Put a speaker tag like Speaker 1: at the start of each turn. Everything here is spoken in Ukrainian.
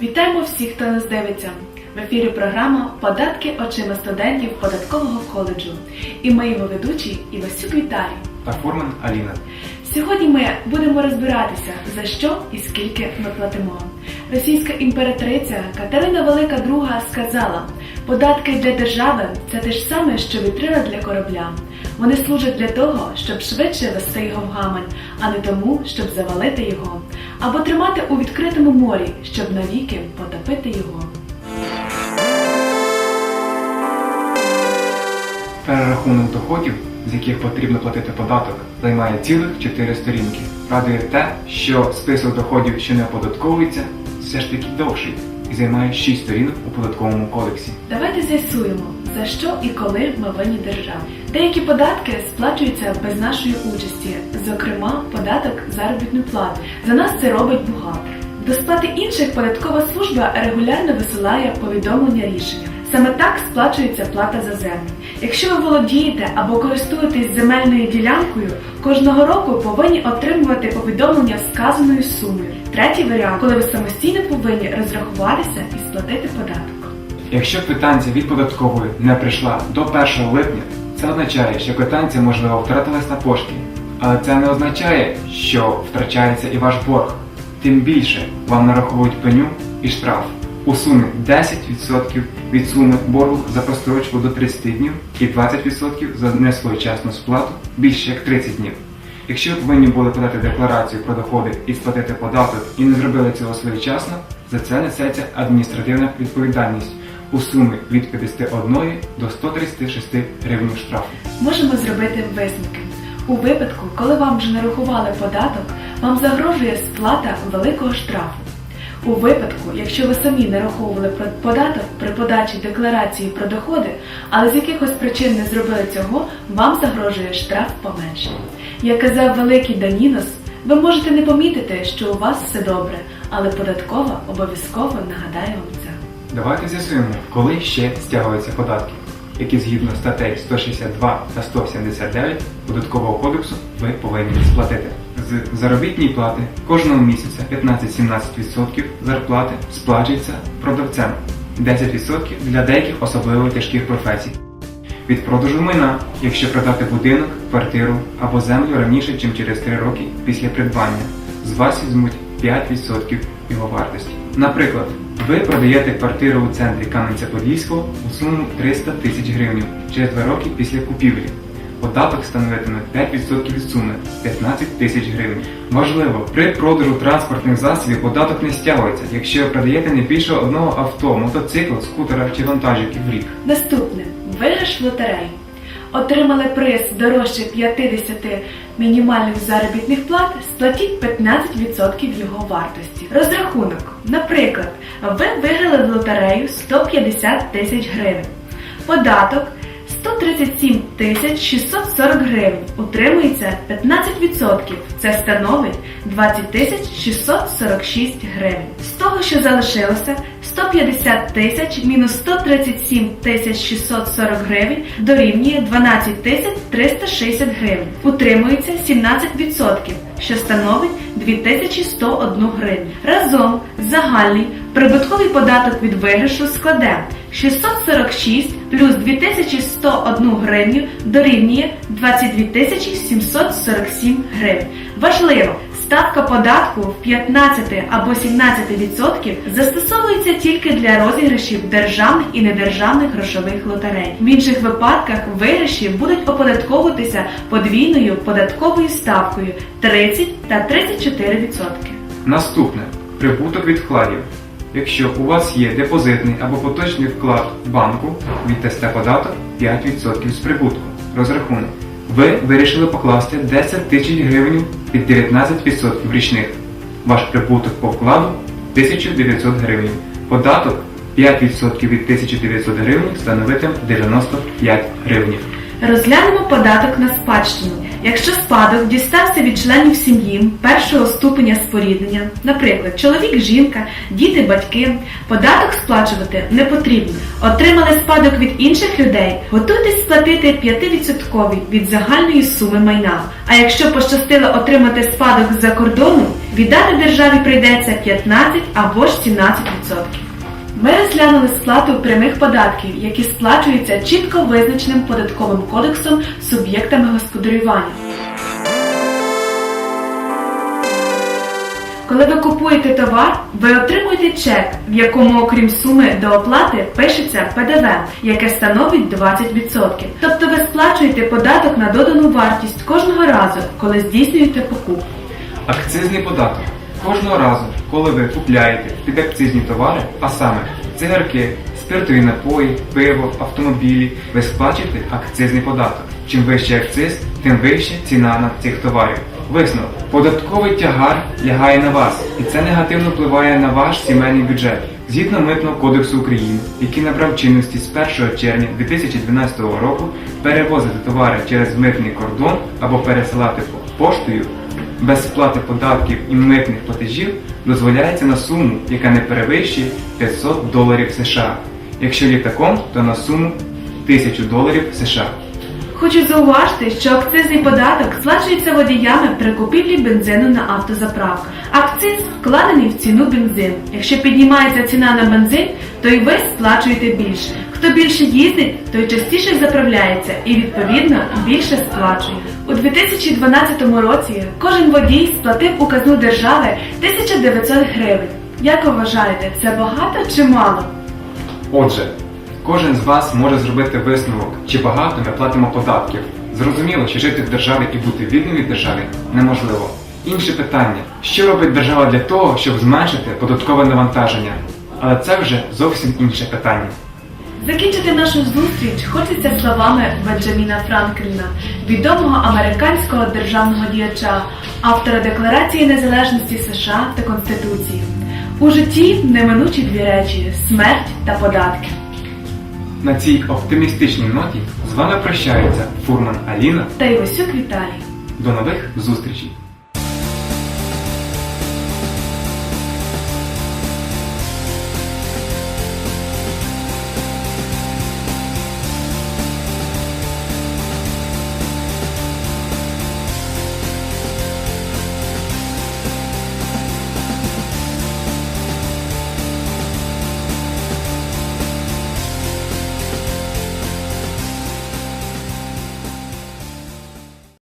Speaker 1: Вітаємо всіх, хто нас дивиться. В ефірі програма Податки очима студентів податкового коледжу. І ми його ведучі Івасюк Віталій.
Speaker 2: та Форман Аліна.
Speaker 1: Сьогодні ми будемо розбиратися, за що і скільки ми платимо. Російська імператриця Катерина Велика II сказала: податки для держави це те ж саме, що вітрила для корабля. Вони служать для того, щоб швидше вести його в гамань, а не тому, щоб завалити його, або тримати у відкритому морі, щоб навіки потопити його.
Speaker 2: Перерахунок доходів, з яких потрібно платити податок, займає цілих 4 сторінки. Радує те, що список доходів, що не оподатковується, все ж таки довший і займає 6 сторінок у податковому кодексі.
Speaker 1: Давайте з'ясуємо, за що і коли ми винні державі. Деякі податки сплачуються без нашої участі, зокрема, податок заробітну плату. За нас це робить бухгалтер. До сплати інших податкова служба регулярно висилає повідомлення рішення. Саме так сплачується плата за землю. Якщо ви володієте або користуєтесь земельною ділянкою, кожного року повинні отримувати повідомлення з вказаною сумою. Третій варіант, коли ви самостійно повинні розрахуватися і сплатити податок.
Speaker 2: Якщо квитанція від податкової не прийшла до 1 липня, це означає, що квитанція можливо втратилась на пошті. Але це не означає, що втрачається і ваш борг. Тим більше вам нараховують пеню і штраф у сумі 10% від суми боргу за прострочку до 30 днів і 20% за несвоєчасну сплату більше як 30 днів. Якщо ви повинні були подати декларацію про доходи і сплатити податок і не зробили цього своєчасно, за це несеться адміністративна відповідальність у сумі від 51 до 136 гривень штрафу.
Speaker 1: Можемо зробити висновки. У випадку, коли вам вже нарахували податок, вам загрожує сплата великого штрафу. У випадку, якщо ви самі нараховували податок при подачі декларації про доходи, але з якихось причин не зробили цього, вам загрожує штраф поменше. Як казав великий Данінос, ви можете не помітити, що у вас все добре, але податкова обов'язково нагадає вам це.
Speaker 2: Давайте з'ясуємо, коли ще стягуються податки, які згідно статей 162 та 179 Податкового кодексу ви повинні сплатити. З заробітної плати кожного місяця 15-17% зарплати сплачується продавцем, 10% для деяких особливо тяжких професій. Від продажу майна, якщо продати будинок, квартиру або землю раніше, ніж через 3 роки після придбання, з вас візьмуть 5% його вартості. Наприклад, ви продаєте квартиру у центрі Кам'янця-Подільського у суму 300 тисяч гривень через 2 роки після купівлі. Податок становитиме 5% від суми 15 тисяч гривень. Важливо, при продажу транспортних засобів податок не стягується, якщо ви продаєте не більше одного авто, мотоцикла, скутера чи вантажівки в рік.
Speaker 1: Наступне виграш в лотереї. Отримали приз дорожче 50 мінімальних заробітних плат, сплатіть 15% його вартості. Розрахунок. Наприклад, ви виграли в лотерею 150 тисяч гривень. Податок 137 тисяч 640 гривень. Утримується 15%. Це становить 20 тисяч 646 гривень. З того, що залишилося, 150 тисяч мінус 137 тисяч 640 гривень дорівнює 12 тисяч 360 гривень. Утримується 17%, що становить 2101 гривню. Разом загальний прибутковий податок від виграшу складе 646 плюс 2101 гривню дорівнює 22 747 гривень. Важливо! Ставка податку в 15 або 17% застосовується тільки для розіграшів державних і недержавних грошових лотерей. В інших випадках виграші будуть оподатковуватися подвійною податковою ставкою 30 та 34%.
Speaker 2: Наступне прибуток від вкладів. Якщо у вас є депозитний або поточний вклад банку, віддасте податок 5% з прибутку. Розрахунок. Ви вирішили покласти 10 тисяч гривень під 19% річних. Ваш прибуток по вкладу 1900 гривень. Податок 5% від 1900 гривень становитиме 95 гривень.
Speaker 1: Розглянемо податок на спадщину. Якщо спадок дістався від членів сім'ї першого ступеня споріднення, наприклад, чоловік, жінка, діти, батьки, податок сплачувати не потрібно. Отримали спадок від інших людей, готуйтесь сплатити 5% від загальної суми майна. А якщо пощастило отримати спадок з-за кордону, віддати державі прийдеться 15 або ж 17%. Ми розглянули сплату прямих податків, які сплачуються чітко визначеним податковим кодексом суб'єктами господарювання. Коли ви купуєте товар, ви отримуєте чек, в якому, окрім суми до оплати, пишеться ПДВ, яке становить 20%. Тобто ви сплачуєте податок на додану вартість кожного разу, коли здійснюєте покупку.
Speaker 2: Акцизний податок. Кожного разу, коли ви купляєте підакцизні товари, а саме цигарки, спиртові напої, пиво, автомобілі, ви сплачуєте акцизний податок. Чим вищий акциз, тим вища ціна на цих товарів. Висновок. Податковий тягар лягає на вас, і це негативно впливає на ваш сімейний бюджет. Згідно Митного кодексу України, який набрав чинності з 1 червня 2012 року, перевозити товари через митний кордон або пересилати поштою без сплати податків і митних платежів дозволяється на суму, яка не перевищує 500 доларів США. Якщо літаком, то на суму 1000 доларів США.
Speaker 1: Хочу зауважити, що акцизний податок сплачується водіями при купівлі бензину на автозаправках. Акциз вкладений в ціну бензину. Якщо піднімається ціна на бензин, то й ви сплачуєте більше. Хто більше їздить, той частіше заправляється і відповідно більше сплачує. У 2012 році кожен водій сплатив у казну держави 1900 гривень. Як ви вважаєте, це багато чи мало?
Speaker 2: Отже, кожен з вас може зробити висновок, чи багато ми платимо податків. Зрозуміло, що жити в державі і бути вільним від держави неможливо. Інше питання: що робить держава для того, щоб зменшити податкове навантаження? Але це вже зовсім інше питання.
Speaker 1: Закінчити нашу зустріч хочеться словами Бенджаміна Франкліна, відомого американського державного діяча, автора Декларації незалежності США та Конституції. У житті неминучі дві речі смерть та податки.
Speaker 2: На цій оптимістичній ноті з вами прощаються Фурман Аліна.
Speaker 1: Та Івасюк Віталій.
Speaker 2: До нових зустрічей!